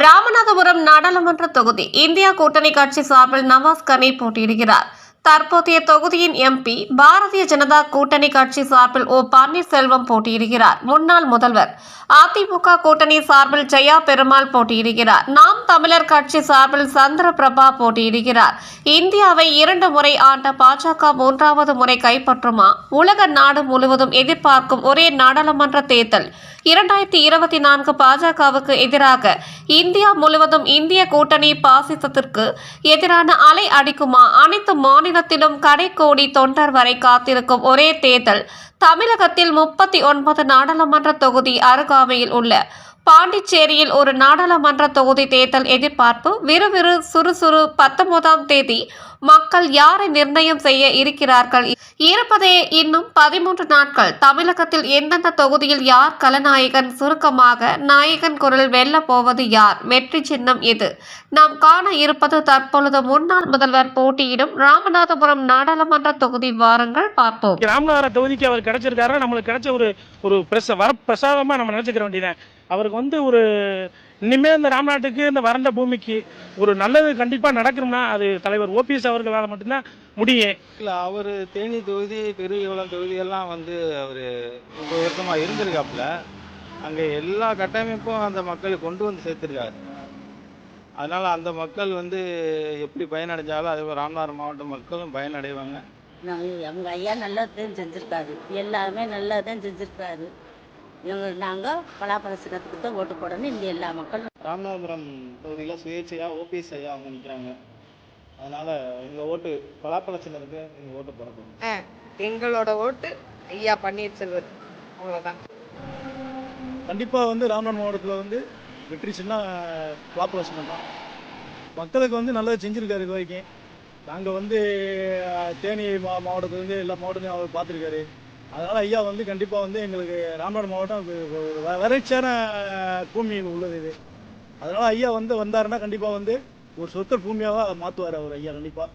ராமநாதபுரம் நாடாளுமன்ற தொகுதி இந்தியா கூட்டணி கட்சி சார்பில் நவாஸ் கனி போட்டியிடுகிறார். தற்போதைய தொகுதியின் எம்பி பாரதிய ஜனதா கூட்டணி கட்சி சார்பில் ஓ பன்னீர்செல்வம் போட்டியிடுகிறார். முன்னாள் முதல்வர் அதிமுக கூட்டணி சார்பில் ஜெயா பெருமாள் போட்டியிடுகிறார். நாம் தமிழர் கட்சி சார்பில் சந்திர பிரபா போட்டியிடுகிறார். இந்தியாவை இரண்டு முறை ஆண்ட பாஜக மூன்றாவது முறை கைப்பற்றுமா? உலக நாடு முழுவதும் எதிர்பார்க்கும் ஒரே நாடாளுமன்ற தேர்தல். இரண்டாயிரத்தி இருபத்தி நான்கு பாஜகவுக்கு எதிராக இந்தியா முழுவதும் இந்திய கூட்டணி பாசிசத்திற்கு எதிரான அலை அடிக்குமா? அனைத்து மாநில மாநிலத்திலும் கடைக்கோடி தொண்டர் வரை காத்திருக்கும் ஒரே தேர்தல் தமிழகத்தில் முப்பத்தி ஒன்பது நாடாளுமன்ற தொகுதி அருகாமையில் உள்ள பாண்டிச்சேரியில் ஒரு நாடாளுமன்ற தொகுதி தேர்தல் எதிர்பார்ப்பு விறுவிறு சுறுசுறு பத்தொன்பதாம் தேதி மக்கள் யாரை நிர்ணயம் செய்ய இருக்கிறார்கள்? இருப்பதே இன்னும் பதிமூன்று நாட்கள். தமிழகத்தில் எந்தெந்த தொகுதியில் யார் கலநாயகன் சுருக்கமாக நாயகன் குரல் வெல்ல போவது யார்? வெற்றி சின்னம் எது? நாம் காண இருப்பது தற்பொழுது முன்னாள் முதல்வர் போட்டியிடும் ராமநாதபுரம் நாடாளுமன்ற தொகுதி வாரங்கள். பார்ப்போம். ராமநாதபுரம் தொகுதிக்கு அவர் கிடைச்சிருக்காரு நம்மளுக்கு கிடைச்ச ஒரு ஒரு பிரசாதமா நம்ம நினச்சிக்கிற வேண்டியதான் அவருக்கு வந்து ஒரு இனிமேல் இந்த ராமநாட்டுக்கு இந்த வறண்ட பூமிக்கு ஒரு நல்லது கண்டிப்பாக நடக்கணும்னா அது தலைவர் ஓபிஎஸ் அவர்களால் மட்டும்தான் முடியும். இல்லை அவர் தேனி தொகுதி பெருவிகுளம் தொகுதியெல்லாம் வந்து அவர் முப்பது வருஷமாக இருந்திருக்காப்புல. அங்கே எல்லா கட்டமைப்பும் அந்த மக்களுக்கு கொண்டு வந்து சேர்த்துருக்காரு. அதனால் அந்த மக்கள் வந்து எப்படி பயனடைஞ்சாலும் அதே மாதிரி ராமநாதபுரம் மாவட்ட மக்களும் பயனடைவாங்க. நாங்கள் அவங்க ஐயா நல்லதுதான் செஞ்சுருக்காரு. எல்லாமே நல்லதுதான் செஞ்சுருக்காரு. இவங்க நாங்கள் பலாப்பழ சின்னத்துக்கு தான் ஓட்டு போடணும். இந்த எல்லா மக்களும் ராமநாதபுரம் தொகுதியில் சுயேட்சையாக ஓபிஎஸ் ஐயா அவங்க நிற்கிறாங்க அதனால் எங்கள் ஓட்டு பலாப்பழ சின்னத்துக்கு எங்கள் ஓட்டு போட எங்களோட ஓட்டு ஐயா பன்னீர்செல்வம் அவ்வளோதான் கண்டிப்பாக வந்து ராமநாதபுரம் மாவட்டத்தில் வந்து வெற்றி சின்ன பாப்புலேஷன் தான். மக்களுக்கு வந்து நல்லது செஞ்சுருக்காரு இது வரைக்கும். நாங்கள் வந்து தேனி மா மாவட்டத்தில் வந்து எல்லா மாவட்டத்தையும் அவர் பார்த்துருக்காரு. அதனால் ஐயா வந்து கண்டிப்பாக வந்து எங்களுக்கு ராமநாடு மாவட்டம் வ- வறட்சியான பூமி உள்ளது இது. அதனால் ஐயா வந்து வந்தாருன்னா கண்டிப்பாக வந்து ஒரு சொத்தர் பூமியாக மாற்றுவார் அவர் ஐயா கண்டிப்பாக